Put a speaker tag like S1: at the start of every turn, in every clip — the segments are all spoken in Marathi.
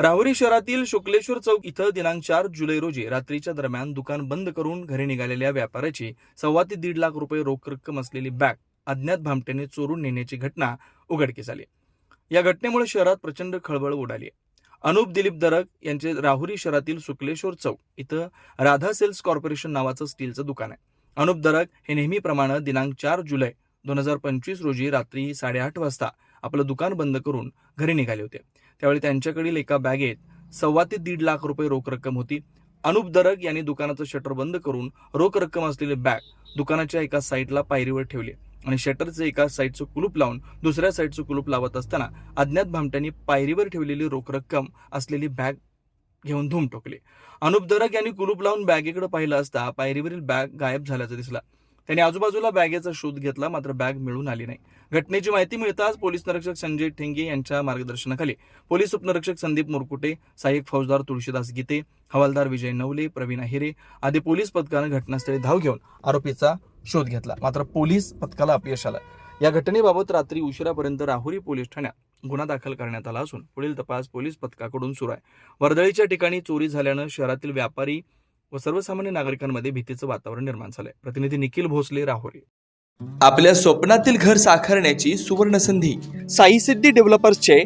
S1: राहुरी शहरातील शुक्लेश्वर चौक इथं दिनांक चार जुलै रोजी रात्रीच्या दरम्यान दुकान बंद करून घरी निघालेल्या व्यापाऱ्याची सव्वा ते दीड लाख रुपये रोख रक्कम असलेली बॅग अज्ञात भामट्याने चोरून नेण्याची घटना उघडकीस आली. या घटनेमुळे शहरात प्रचंड खळबळ उडाली. अनुप दिलीप दरग यांचे राहुरी शहरातील शुक्लेश्वर चौक इथं राधा सेल्स कॉर्पोरेशन नावाचं स्टीलचं दुकान आहे. अनुप दरग हे नेहमीप्रमाणे दिनांक चार जुलै दोन हजार पंचवीस रोजी रात्री साडेआठ वाजता आपलं दुकान बंद करून घरी निघाले होते. त्यावेळी त्यांच्याकडील एका बॅगेत सव्वा ते दीड लाख रुपये रोख रक्कम होती. अनुप दरग यांनी दुकानाचं शटर बंद करून रोख रक्कम असलेली बॅग दुकानाच्या एका साईडला पायरीवर ठेवली आणि शटरचं एका साईडचं कुलूप लावून दुसऱ्या साईडचं कुलूप लावत असताना अज्ञात भामट्यांनी पायरीवर ठेवलेली रोख रक्कम असलेली बॅग घेऊन धूम ठोकली. अनुप दरग यांनी कुलूप लावून बॅगेकडे पाहिलं असता पायरीवरील बॅग गायब झाल्याचं दिसलं. त्यांनी आजूबाजूला बॅगेचा शोध घेतला मात्र बॅग मिळून आली नाही. घटनेची माहिती मिळताच पोलीस निरीक्षक संजय ठेंगे यांच्या मार्गदर्शनाखाली पोलीस उपनिरीक्षक संदीप मुरकुटे सहाय्यक फौजदार तुळशीदास गीते हवालदार विजय नवले प्रवीण अहिरे आदी पोलीस पथकानं घटनास्थळी धाव घेऊन आरोपीचा शोध घेतला. मात्र पोलीस पथकाला अपयश आलं. या घटनेबाबत रात्री उशिरापर्यंत राहुरी पोलीस ठाण्यात गुन्हा दाखल करण्यात आला असून पुढील तपास पोलीस पथकाकडून सुरू आहे. वर्दळीच्या ठिकाणी चोरी झाल्यानं शहरातील व्यापारी व सर्वसामान्य नागरिकांमध्ये भीतीचं वातावरण निर्माण झालंय. प्रतिनिधी निखिल भोसले राहुरी. आपल्या स्वप्नातील घर साकारण्याची सुवर्ण संधी साई सिद्धी डेव्हलपर्सचे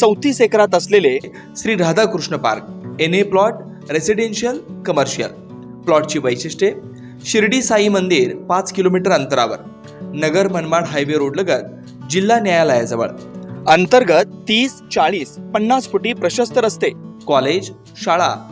S1: चौतीस एकरात असलेले Shri Radhakrishna park N A plot residential commercial प्लॉटची वैशिष्ट्ये शिर्डी साई मंदिर पाच किलोमीटर अंतरावर नगर मनमाड हायवे रोड लगत जिल्हा न्यायालयाजवळ. अंतर्गत तीस चाळीस पन्नास फुटी प्रशस्त रस्ते कॉलेज शाळा